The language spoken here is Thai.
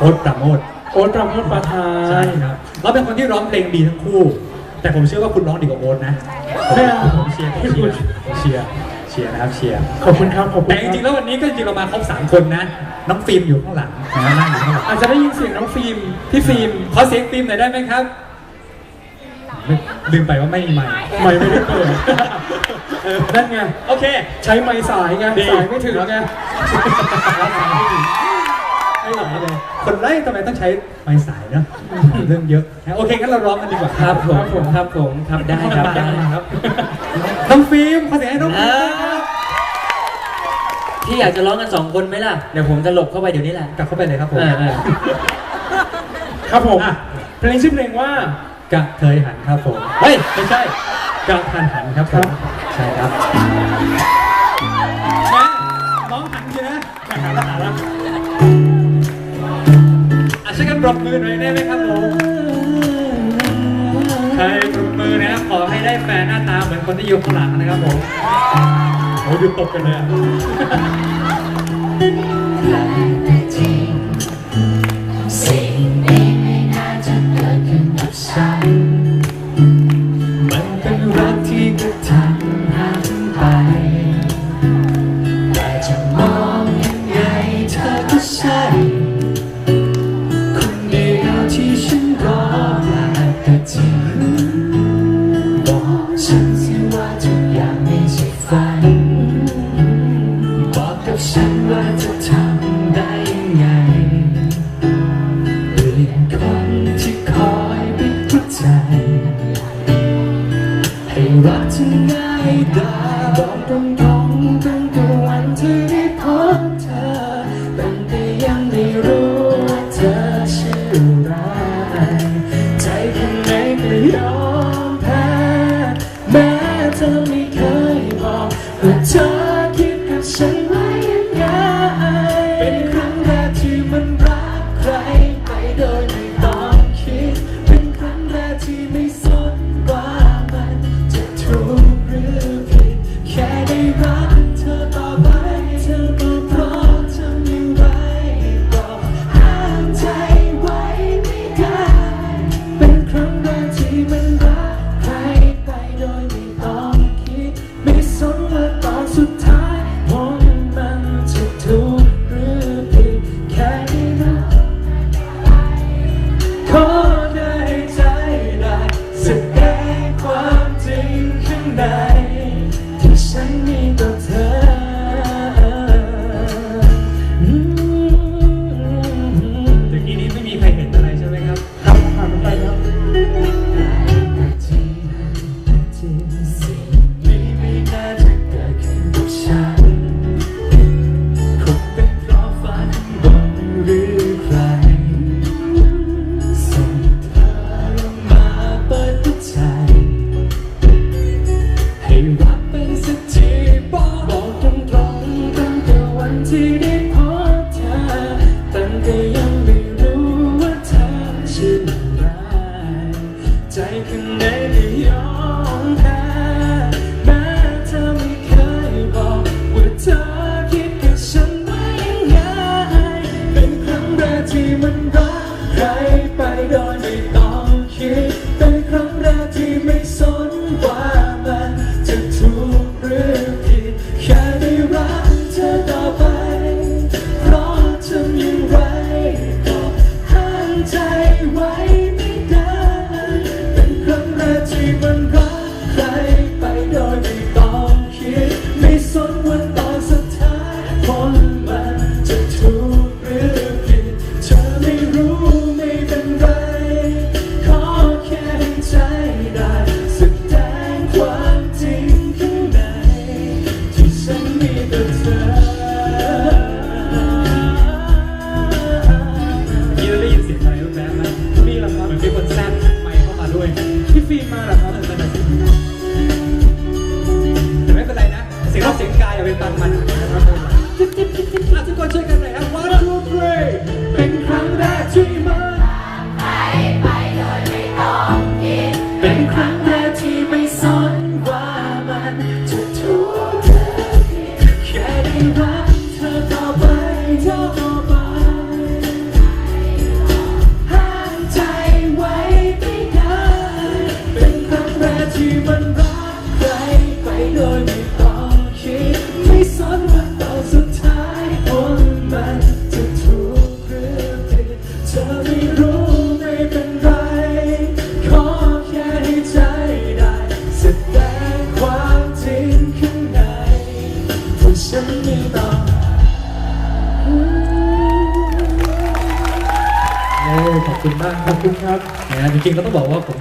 โอ๊ตปราโมทโอ๊ตปราโมทประธาใช่นครับเราเป็นคนที่ร้องเพลงดีทั้งคู่ แต่ผมเชื่อว่าคุณร้องดีกว่าโอ๊ตนะไม่เอาผมเชียร์ผมเชียร์ผมเชียร์เชียร์นะครับเชียร์ขอบคุณครับขอบคุณแต่จริงๆแล้ววันนี้ก็จริงๆเรามาครบสามคนนะน้องฟิล์มอยู่ข้างหลังนะนั่งอยู่ข้างหลังอาจจะได้ยินเสียงน้องฟิล์มพี่ฟิล์มขอเสียงฟิล์มหน่อยได้ไหมครับไม่ลืมไปว่าไม่มีไมค์ไม่ไม่ได้เปิดเออนั่นไงโอเค ใช้ไม้สายไงดีสายไม่ถึงไงไม่ไหลเลย คนไล่ทำไมต้องใช้ไม้สายเนอะเรื่องเยอะนะโอเคงั้นเราร้องกันดีกว่าครับผมครับผมครับได้ครับได้ครับน้องฟิล์มขอเสียงให้น้องฟิอ่าล์มครับพี่อยากจะร้องกันสองคนไหมล่ะเดี๋ยวผมจะหลบเข้าไปเดี๋ยวนี้แหละกลับเข้าไปเลยครับผมเออเออครับผมอะเพลงชื่อเพลงว่ากระเทยหันครับผมเฮ้ยไม่ใช่กระทันหันครับผมใช่ครับแม่น้องหันใช่ไหมหันแล้วหันแล้วอะช่วยกัน ปรบมือหน่อยได้ไหมครับผมใครปรบมือนะครับขอให้ได้แฟนหน้าตาเหมือนคนที่อยู่ข้างหลังนะครับผมโอ้ยดูตบกันเลยอะมันเป็นรักที่กระทัน แต่จริงบอกฉันสิว่าทุกอย่างไม่ใช่ฝันบอกกับฉันว่าจะทำได้ยังไงเปลี่ยนคนที่คอยปิดหัวใจ ให้รักเธอง่ายได้บอกตรง ม้เมาเหรอครับแต่ไม่เป็นไรนะ เสียงรอบเสียงกายอย่าไปปั่นมันจิ๊บจิ๊บจิ๊บจิ๊บทุกคนช่วยกันหน่อยนะ one two three เป็นครั้งแรกที่มาไปไปโดยไม่ต้องคิดเป็นครั้งแรกที่ไม่สนว่ามันจะ ฉันไม่ต้อง เออขอบคุณมากขอบคุณครับนะจริงๆก็ต้องบอกว่าผม